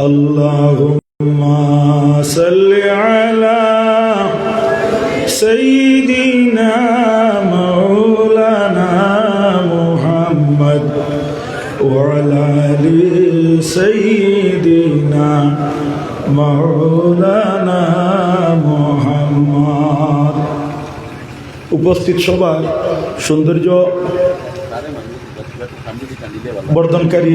اللهم صل على سيدنا مولانا محمد وعلى ال سيدنا مولانا محمد উপস্থিত সবার সৌন্দর্য বর্ধনকারী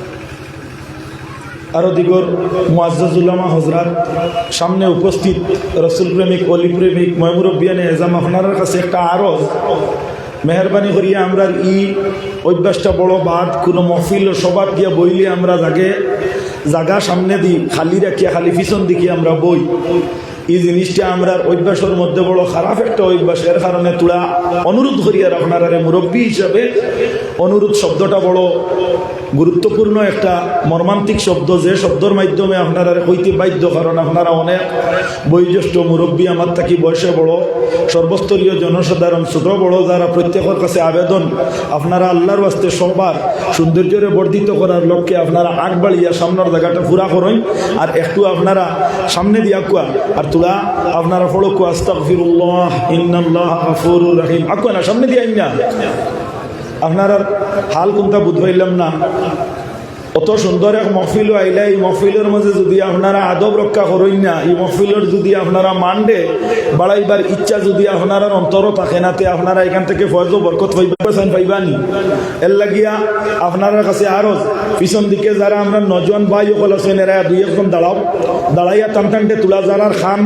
আরও দিগর মুআজ্জাজুল্লামা হজরাত সামনে উপস্থিত রসুল প্রেমিক, অলি প্রেমিক, ময়মুরব্বিয়ানে এজাম আপনার কাছে একটা আরও মেহরবানি করিয়া আমরা ই অভ্যাসটা বড় বাদ, কোনো মফিল ও সবাত গিয়া বইলে আমরা জাগে জাগা সামনে দিই খালি রাখিয়া, খালি পিছন দিকে আমরা বই। এই জিনিসটা আমরা অভ্যাসের মধ্যে বড় খারাপ একটা অভ্যাস। এর কারণে তোরা অনুরোধ করিয়ার আপনারা মুরব্বী হিসাবে অনুরোধ শব্দটা বড় গুরুত্বপূর্ণ একটা মর্মান্তিক শব্দ যে শব্দর মাধ্যমে আপনারা কইতে বাধ্য। কারণ আপনারা অনেক বয়োজ্যেষ্ঠ মুরব্বী, আমার থাকি বয়সে বড়, সর্বস্তরীয় জনসাধারণ, ছোট বড়, যারা প্রত্যেকের কাছে আবেদন আপনারা আল্লাহর বাস্তে সবার সৌন্দর্যরে বর্ধিত করার লক্ষ্যে আপনারা আগ বাড়িয়া সামনের জায়গাটা পুরা করেন। আর একটু আপনারা সামনে দিয়া কুয়া। আর আপনারা ফলো কুয়া আস্তাগফিরুল্লাহ ইন্নাল্লাহ হাল কোনটা বুঝবাইলাম না। অত সুন্দর এক মহফিল আইলা, এই মহফিলের মাঝে যদি আপনারা আদব রক্ষা করেন না, এই মহফিলের যদি আপনারা মানডে বাড়াইবার ইচ্ছা যদি আপনারা অন্তর থাকে না, তে আপনারা এখান থেকে ফয়জ বরকত পাইবেন পাইবানি। এর লাগিয়া আপনার কাছে আরও পিছন দিকে যারা আমরা নজন ভাই সকল আছেন, এরা দুই একজন দাঁড়াও। দাঁড়াইয়া টান টানটে তোলা যারা খান,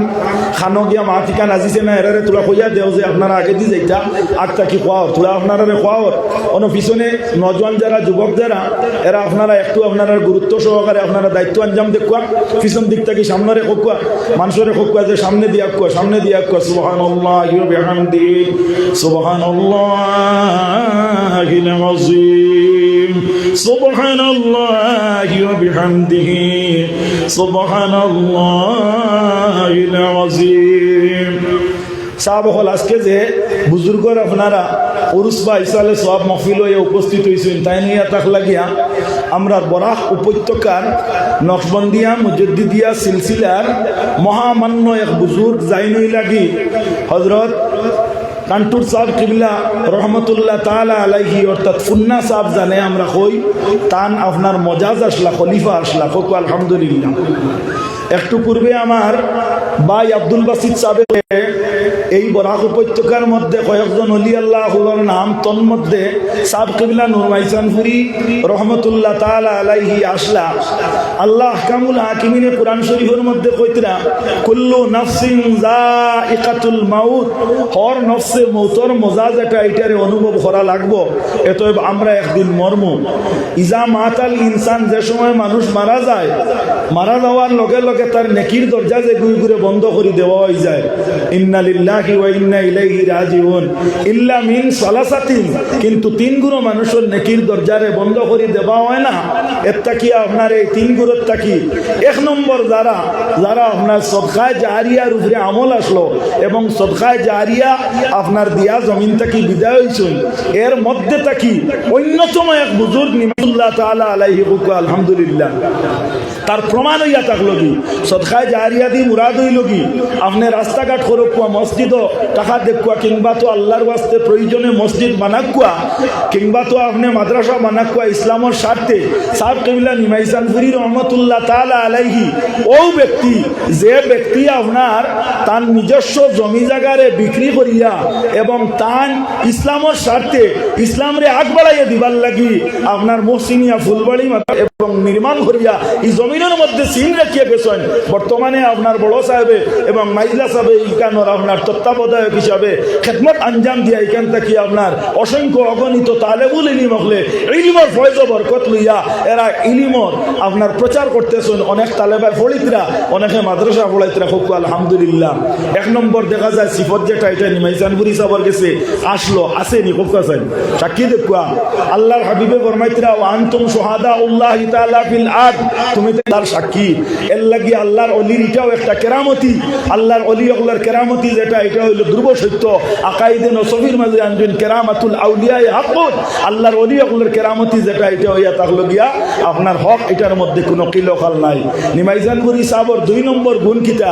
খানো গিয়া মা ঠিকা নাজিছে না, এরারে তোলা কইয়া দেও যে আপনারা আগে দিয়ে যাইতা আগটা কি খোয়াও তোলা আপনারা খোয়াও অন্য পিছনে নজন যারা, যুবক যারা, এরা আপনারা দায়িত্ব আপনারা গুরুত্ব সহকারে আপনারা দায়িত্ব আঞ্জাম দেখুয়া পিছন দিক থেকে সামনে হকুয়া মানুষের হকুয়া যে সামনে দিয়া কুয়া সামনে দিয়া কুয়া সুবহান বিহামদি। সুবহান সুবহান বিহামদিহি সুবহান সাহাব হল আজকে যে বুজুর্গর আপনারা উরুস বা ইসালে সব মফিল হয়ে উপস্থিত হয়েছেন তাই নিয়ে তাক লাগিয়া আমরা বরাহ উপত্যকার নকশবন্দিয়া, মুজদ্দিদিয়া সিলসিলার মহামান্য এক বুজুর্গ জাইনই লাগি হজরত কান্টুর সাহেব কিবলা রহমতুল্লাহ তালা আলাইহি, অর্থাৎ ফুন্না সাহেব জানে আমরা কই, তান আপনার মজাজ আসলা, খলিফা আসলা, কোকু আলহামদুলিল্লাহ। একটু পূর্বে আমার ভাই আব্দুল বাসিদ সাহেব এই বরাক উপত্যকার মধ্যে কয়েকজন অলি আল্লাহর নাম তন্মধ্যে সাব কিবলা নুরমাইসানপুরি রহমতুল্লাহ তালা আলাইহি আসলা। আল্লাহ কামুল হাকিমিনে কোরআন শরীফের মধ্যে কইতরা কুল্লু নাফসিন জাইকাতুল মাউত, হর নফসে মৌতর মজা যেটা এটারে অনুভব করা লাগবো, এতএব আমরা একদিন মর্ম। ইজা মাতাল ইনসান, যে সময় মানুষ মারা যায়, মারা যাওয়ার লগে লগে তার নেকির দরজা যে গুই ঘুরে বন্ধ করে দেওয়া হয়ে যায়। ইন্নালিল্লাহি ওয়া ইন্না ইলাইহি রাজিউন। ইল্লা মিন সালাসাতিন। কিন্তু তিন গুরো মানুষের নেকির দরজারে বন্ধ করে দেওয়া হয় না। এরটা কি আপনার এই তিন গুরুর কি এক নম্বর যারা যারা আপনার সদকায় জারিয়ার উপরে আমল আসলো এবং সদকায় জারিয়া আপনার দিয়া জমিন থাকি বিদায় হয়েছেন এর মধ্যে থাকি অন্যতম এক বুজুর্গ নিমুল্লাহ তালা আলাইহি আলহামদুলিল্লাহ। তার প্রমাণ হইয়া থাকল কি? সদকায় জারিয়া দি মুরাদ হইল কি? আপনি রাস্তাঘাট করুক কুয়া, মসজিদ টাকা দেখুয়া কিংবা তো আল্লাহর ওয়াস্তে প্রয়োজনে মসজিদ বানাকুয়া কিংবা তো আপনি মাদ্রাসা বানাকুয়া ইসলামের স্বার্থে সাহ কবিলা নিমাইসানপুরি রহমতুল্লাহ তালা আলাইহি, ও ব্যক্তি, যে ব্যক্তি আপনার তার নিজস্ব জমি জায়গারে বিক্রি করিয়া এবং তান ইসলামের স্বার্থে ইসলামরে আগ বাড়াইয়া দিবার লাগি, আপনার মহসিনিয়া ফুলবাড়ি এবং নির্মাণ করিয়া এই জমিনের মধ্যে সিন রাখিয়া গেছেন বর্তমানে আপনার বড় সাহেবে এবং মাইজলা সাহেবে ইকানোর আপনার তত্ত্বাবধায়ক হিসাবে খেদমত আঞ্জাম দিয়া এখান থেকে আপনার অসংখ্য অগণিত তালেবুল ইলিম হলে ইলিমর ফয়জ বরকত লইয়া এরা ইলিমর আপনার প্রচার করতেছেন। অনেক তালেবাই ফলিতরা, অনেকে মাদ্রাসা ফলাইতরা খুব আলহামদুলিল্লাহ। এক নম্বর দেখা যায়, সিফত যেটা, এটা নিমাইজানপুরি সাবর গেছে। আসলো, আসেনি, খুব কাছেন। সাক্ষী দেখুয়া। আল্লাহর হাবিবে ফরমাইতরা ও আনতুম সোহাদা উল্লাহ তাআলা ফিল আরদ। তুমি তার সাক্ষী। এর লাগি আল্লাহর অলির এটাও একটা কেরামতি আল্লাহর অলি আল্লাহর কেরামতি যেটা, এটা হইল ধ্রুব সত্য। আকাইদে নসফির মাঝে আনবেন কেরামাতুল আউলিয়া হাকুন আল্লাহর অলি আল্লাহর কেরামতি যেটা, এটা হইয়া থাকল গিয়া আপনার হক, এটার মধ্যে কোনো কিলকাল নাই। নিমাইজানগুরি সাবর দুই নম্বর গুণ কিতা?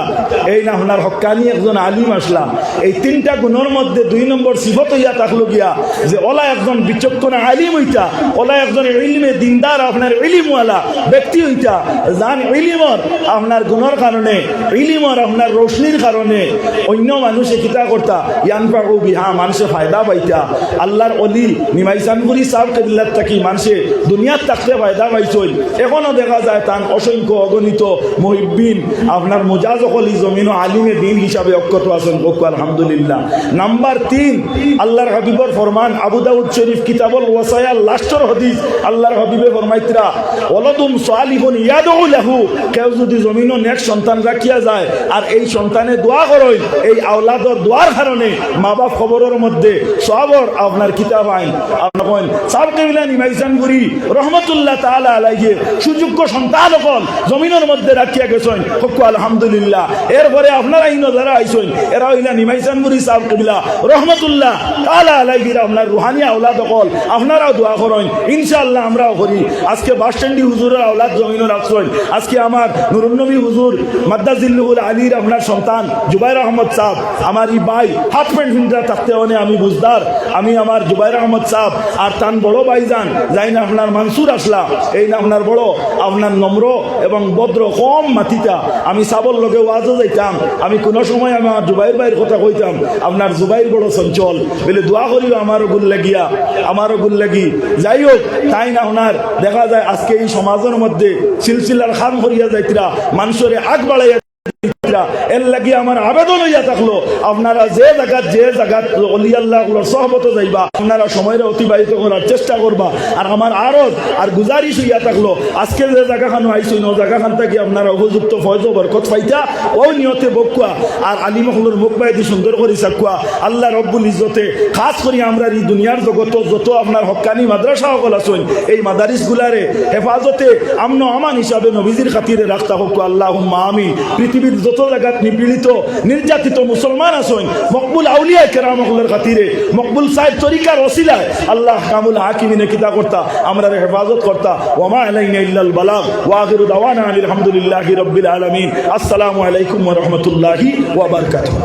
এই না আপনার হক্কানি একজন আলিম আসলাম। এই তিনটা গুণের মধ্যে দুই নম্বর সিফত হইয়া থাকল গিয়া যে ওলা একজন বিচক্ষণ আলিম হইতা, ওলা একজন ইলমে দিনদার, আপনার ইলিমওয়ালা ব্যক্তি হইতা। জান ইলিমর, আপনার গুণর কারণে ইলিমর আপনার রোশনির কারণে অন্য মানুষে কিতা করতা। ইয়ান পাকু বিহা, মানুষে ফায়দা পাইতা। আল্লাহর অলি নিমাইসানগুরি সাহ কেবিলার থাকি মানুষে দুনিয়ার থাকতে ফায়দা পাইছই। এখনও দেখা যায় তান অসংখ্য অগণিত মহিবিন আপনার মোজাজ অকলি জমিন আলিমে দিন হিসাবে অক্ষত আছেন। বকু আলহামদুলিল্লাহ। নাম্বার তিন, আল্লাহর হাবিবর ফরমান, আবু দাউদ শরীফ কিতাবল ওয়াসায়া লাস্টর হদিস, আল্লাহর হাবিবে ফরমাইত্রা ওলদুম সালিহুন ইয়াদউ লাহু কেউ যদি জমিন ও নেক সন্তান রাখিয়া যায় আর এই সন্তানে দোয়া করই এই আওলাদর দোয়ার কারণে মা বাপ খবরের মধ্যে সবর আপনার কিতাব আইন। আপনার সাব কেবিলা নিমাইসানগুরি রহমতুল্লাহ তাআলা আলাইহি, সুযোগ্য সন্তান জমিনের মধ্যে রাখিয়া গেছেন। আলহামদুলিল্লাহ। এরপরে আপনারা ইনো যারা আইছেন, এরা হইলা নিমাইসানগুরি সাব কেবিলা রহমতুল্লাহ আপনার রুহানি আওলাদ হল আপনারাও দোয়া করেন। ইনশাআল্লাহ আমরাও করি। আজকে বাস হুজুরের আওলাদ জমিনও রাখছেন। আজকে আমার নুরুন্নবী হুজুর আলীর আপনার সন্তান জুবাইর আহমদ সাহ, আমার এই ভাই হাফ প্যান্ট ফিন্টা থাকতে অনে আমি বুঝদার। আমি আমার জুবাইর আহমদ সাহ আর তান বড় ভাইজান যাই না আপনার মানসুর আসলাম এই না আপনার বড়, আপনার নম্র এবং ভদ্র কম মাতিতা আমি সাবর লগে ওয়াজও যাইতাম, আমি কোনো সময় আমার জুবাইর ভাইয়ের কথা কইতাম, আপনার জুবাইর বড় চঞ্চল। বলে দোয়া করিল আমারও গুল লাগিয়া, আমারও গুল লাগি। যাই হোক তাই না ওনার দেখা যায় আজকে এই সমাজের মধ্যে সিলসিলার খাম করিয়া যাইতিরা, মানুষের আগ বাড়াইয়া দিতরা। এর লাগি আমার আবেদন হইয়া থাকল। আপনারা যে জায়গাত যে জায়গাত অলি আল্লাহ সহমত যাইবা, আপনারা সময়টা অতিবাহিত করার চেষ্টা করবা। আর আমার আরও আর গুজারিশ হইয়া থাকল আজকে যে জায়গাখানো আইসই ন জায়গাখান থেকে আপনারা উপযুক্ত ফয়জ বরকত পাইতা ও নিয়তে বকুয়া আর আলিমহলুর মুখ বাইদি সুন্দর করে চাকুয়া আল্লাহ রব্বুল ইজ্জতে, খাস করে আমরা এই দুনিয়ার জগত, যত আপনার হক্কানি মাদ্রাসা সকল আছেন, এই মাদারিস গুলারে হেফাজতে আমন আমান হিসাবে নবীজির খাতিরে রাখতা হোক আল্লাহ আমি পৃথিবীর যত জায়গাত নিপীড়িত, নির্যাতিত মুসলমান আছেন। মকবুল আউলিয়া কেরাম হলের খাতিরে, মকবুল সাহেব তরিকার ওসিলায় আল্লাহ কামুল হাকিমিনে কিতা করতা আমরা হেফাজত করতা ওমা আলাইনা ইল্লাল বালাগ ওয়া আখিরু দাওয়ানা আনিল হামদুলিল্লাহি রাব্বিল আলামিন। আসসালামু আলাইকুম রাহমাতুল্লাহি বারাকাতুহু।